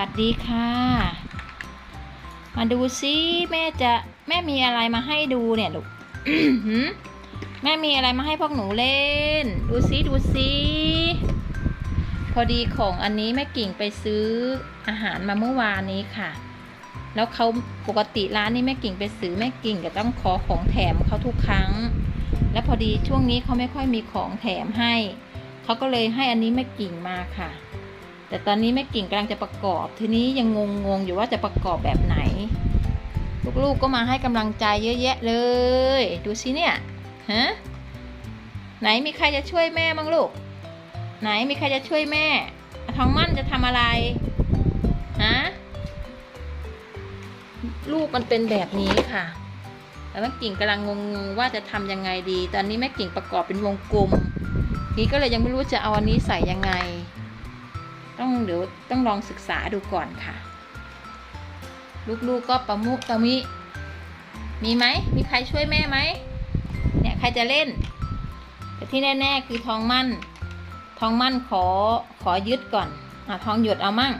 สวัสดีค่ะ มาดูซิแม่จะแม่มีอะไรมาให้ดูเนี่ยลูกแม่มีอะไรมาให้พวกหนูเล่น ดูซิดูซิพอดีของอันนี้แม่กิ่งไปซื้ออาหารมาเมื่อวานนี้ค่ะ แล้วเขาปกติร้านนี้แม่กิ่งไปซื้อแม่กิ่งก็ต้องขอของแถมเขาทุกครั้ง และพอดีช่วงนี้เขาไม่ค่อยมีของแถมให้เขาก็เลยให้อันนี้แม่กิ่งมาค่ะ แต่ตอนนี้แม่กิ่งกำลังจะประกอบ ทีนี้ยังงงงๆอยู่ว่าจะประกอบแบบไหน ลูกๆก็มาให้กำลังใจเยอะแยะเลย ดูสิเนี่ยฮะไหนมีใครจะช่วยแม่บ้างลูก ไหนมีใครจะช่วยแม่อะทองมั่นจะทำอะไรฮะลูกมันเป็นแบบนี้ค่ะแล้วแม่กิ่งกำลังงงว่าจะทำยังไงดี ตอนนี้แม่กิ่งประกอบเป็นวงกลม นี้ก็เลยยังไม่รู้จะเอาอันนี้ใส่ยังไง ต้องเดี๋ยวต้องลองศึกษาดูก่อนค่ะ ลูกๆก็ประมุประมิ มีไหม มีใครช่วยแม่ไหม เนี่ยใครจะเล่น แต่ที่แน่ๆคือทองมั่น ทองมั่นขอขอยึดก่อนอะทองหยดเอามั่ง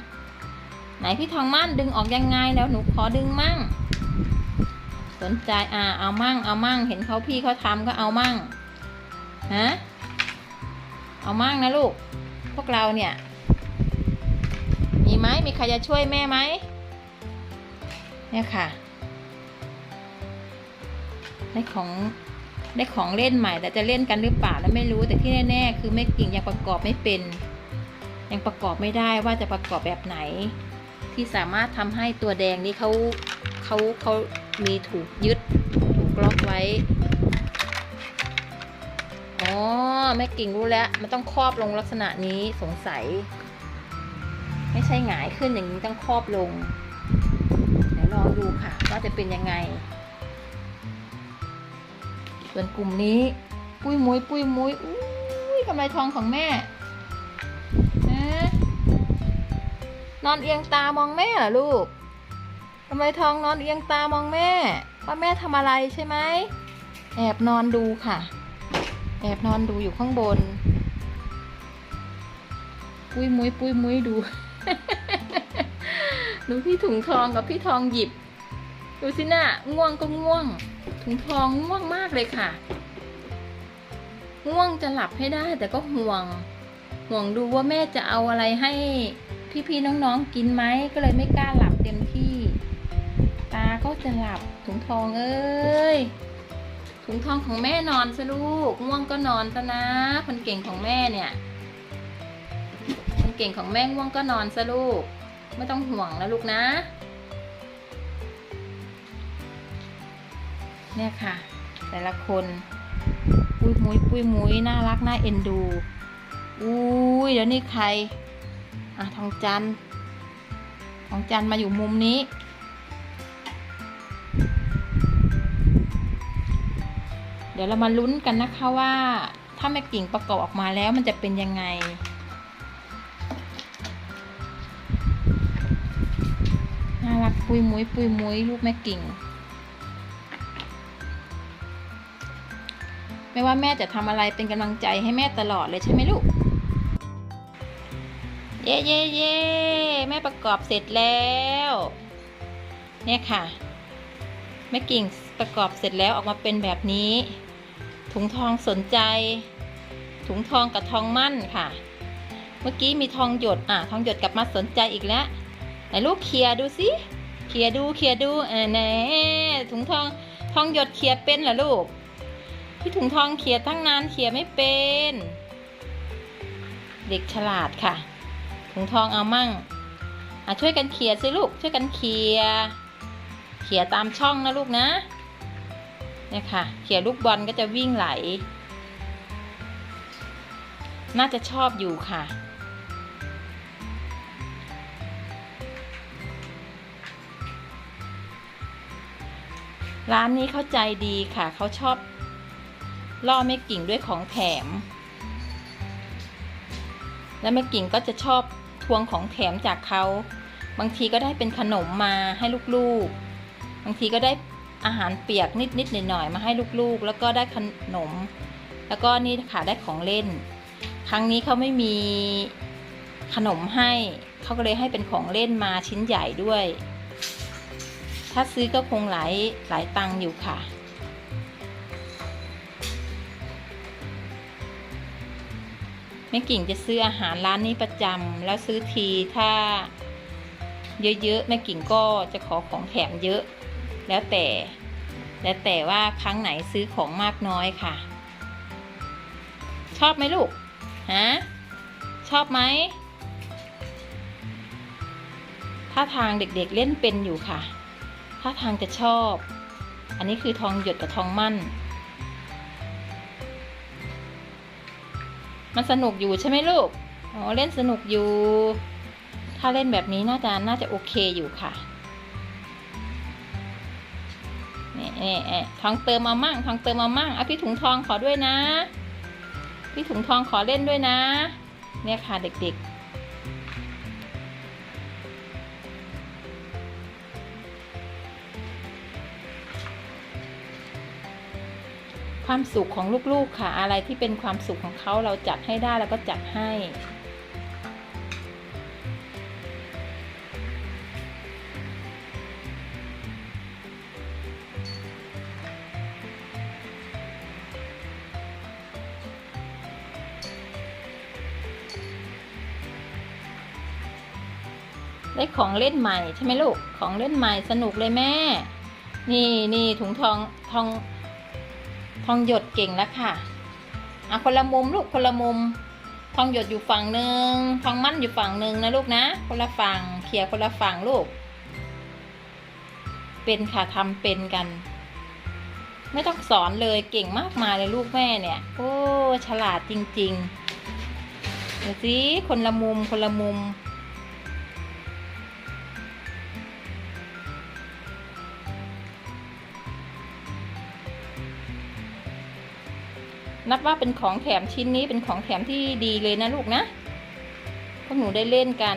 ไหนพี่ทองมั่นดึงออกยังไงแล้วหนูขอดึงมั่ง สนใจอ่าเอามั่งเอามั่ง เห็นเขาพี่เขาทำก็เอามั่งฮะเอามั่งนะลูก พวกเราเนี่ย ไหมมีใครจะช่วยแม่ไหมเนี่ยค่ะ ได้ของได้ของเล่นใหม่แต่จะเล่นกันหรือเปล่าแล้วไม่รู้แต่ที่แน่ๆ คือแม่กิ่งยังประกอบไม่เป็น ยังประกอบไม่ได้ว่าจะประกอบแบบไหน ที่สามารถทำให้ตัวแดงนี้เขาเขาเขามีถูกยึดถูกล็อกไว้อ๋อแม่กิ่งรู้แล้ว มันต้องครอบลงลักษณะนี้สงสัย ไม่ใช่หงายขึ้นอย่างนี้ต้องครอบลง เดี๋ยวลองดูค่ะว่าจะเป็นยังไง ส่วนกลุ่มนี้ ปุ้ยมุ้ยปุ้ยมุ้ยอุ้ยกำไรทองของแม่ฮะนอนเอียงตามองแม่เหรอลูกกำไรทองนอนเอียงตามองแม่ ว่าแม่ทำอะไรใช่ไหมแอบนอนดูค่ะ แอบนอนดูอยู่ข้างบน ปุ้ยมุ้ยปุ้ยมุ้ยดู ดูพี่ถุงทองกับพี่ทองหยิบ ดูสินะ่ะง่วงก็ง่วง ถุงทองง่วงมากเลยค่ะ ง่วงจะหลับให้ได้ แต่ก็ห่วง ห่วงดูว่าแม่จะเอาอะไรให้พี่ๆน้องๆกินไหมก็เลยไม่กล้าหลับเต็มที่ ตาก็จะหลับถุงทองเอ้ยถุงทองของแม่นอนซะลูกง่วงก็นอนซะนะคนเก่งของแม่เนี่ย เก่งของแม่ง่วงก็นอนซะลูก ไม่ต้องห่วงนะลูกนะ เนี่ยค่ะ แต่ละคน ปุ้ยมุ้ยปุ้ยมุ้ยน่ารักน่าเอ็นดู อุ้ยเดี๋ยวนี้ใคร อะทองจันทองจันมาอยู่มุมนี้เดี๋ยวเรามาลุ้นกันนะคะว่า ถ้าแม่กิ่งประกอบออกมาแล้วมันจะเป็นยังไง น่ารักปุยมุ้ยปุยมุ้ยลูกแม่กิ่ง ไม่ว่าแม่จะทำอะไรเป็นกำลังใจให้แม่ตลอดเลยใช่ไหมลูก เย่เย่เย่แม่ประกอบเสร็จแล้ว เนี่ยค่ะ แม่กิ่งประกอบเสร็จแล้วออกมาเป็นแบบนี้ ถุงทองสนใจ ถุงทองกับทองมั่นค่ะ เมื่อกี้มีทองหยดอะทองหยดกลับมาสนใจอีกแล้ว ไหนลูกเคียดูสิเคียดูเคียดูเออแหนถุงทองทองหยดเคียเป็นเหรอลูกพี่ถุงทองเคียร์ตั้งนานเคียไม่เป็น เด็กฉลาดค่ะ ถุงทองเอามั่งอะช่วยกันเคียสิลูกช่วยกันเคียเคียตามช่องนะลูกนะเนี่ยค่ะเคียลูกบอลก็จะวิ่งไหล น่าจะชอบอยู่ค่ะ ร้านนี้เขาใจดีค่ะ เขาชอบล่อแม่กิ่งด้วยของแถม และแม่กิ่งก็จะชอบทวงของแถมจากเขา บางทีก็ได้เป็นขนมมาให้ลูกๆ บางทีก็ได้อาหารเปียกนิดๆหน่อยๆมาให้ลูกๆ แล้วก็ได้ขนม แล้วก็นี่ค่ะได้ของเล่น ครั้งนี้เขาไม่มีขนมให้ เขาก็เลยให้เป็นของเล่นมาชิ้นใหญ่ด้วย ถ้าซื้อก็คงหลายหลายตังอยู่ค่ะ แม่กิ่งจะซื้ออาหารร้านนี้ประจำแล้วซื้อทีถ้า เยอะๆแม่กิ่งก็จะขอของแถมเยอะ แล้วแต่ แล้วแต่ว่าครั้งไหนซื้อของมากน้อยค่ะ ชอบไหมลูกฮะชอบไหมท่าทางเด็กๆเล่นเป็นอยู่ค่ะ ท่าทางจะชอบ อันนี้คือทองหยดกับทองมั่น มันสนุกอยู่ใช่ไหมลูก อ๋อเล่นสนุกอยู่ ถ้าเล่นแบบนี้น่าจะน่าจะโอเคอยู่ค่ะนี่นี่ทองเติมมามั่งทองเติมมามั่งอะพี่ถุงทองขอด้วยนะ พี่ถุงทองขอเล่นด้วยนะ เนี่ยค่ะเด็กๆ ความสุขของลูกๆค่ะ อะไรที่เป็นความสุขของเขาเราจัดให้ได้แล้วก็จัดให้ได้ของเล่นใหม่ใช่ไหมลูก ของเล่นใหม่สนุกเลยแม่ นี่นี่ถุงทองทอง ทองหยดเก่งแล้วค่ะอะคนละมุมลูกคนละมุม ทองหยดอยู่ฝั่งหนึ่งทองมั่นอยู่ฝั่งหนึ่งนะลูกนะ คนละฝั่งเคลียคนละฝั่งลูก เป็นค่ะทำเป็นกัน ไม่ต้องสอนเลยเก่งมากมายเลยลูกแม่เนี่ย โอ้ฉลาดจริงๆดูสิคนละมุมคนละมุม นับว่าเป็นของแถมชิ้นนี้เป็นของแถมที่ดีเลยนะลูกนะ พวกหนูได้เล่นกัน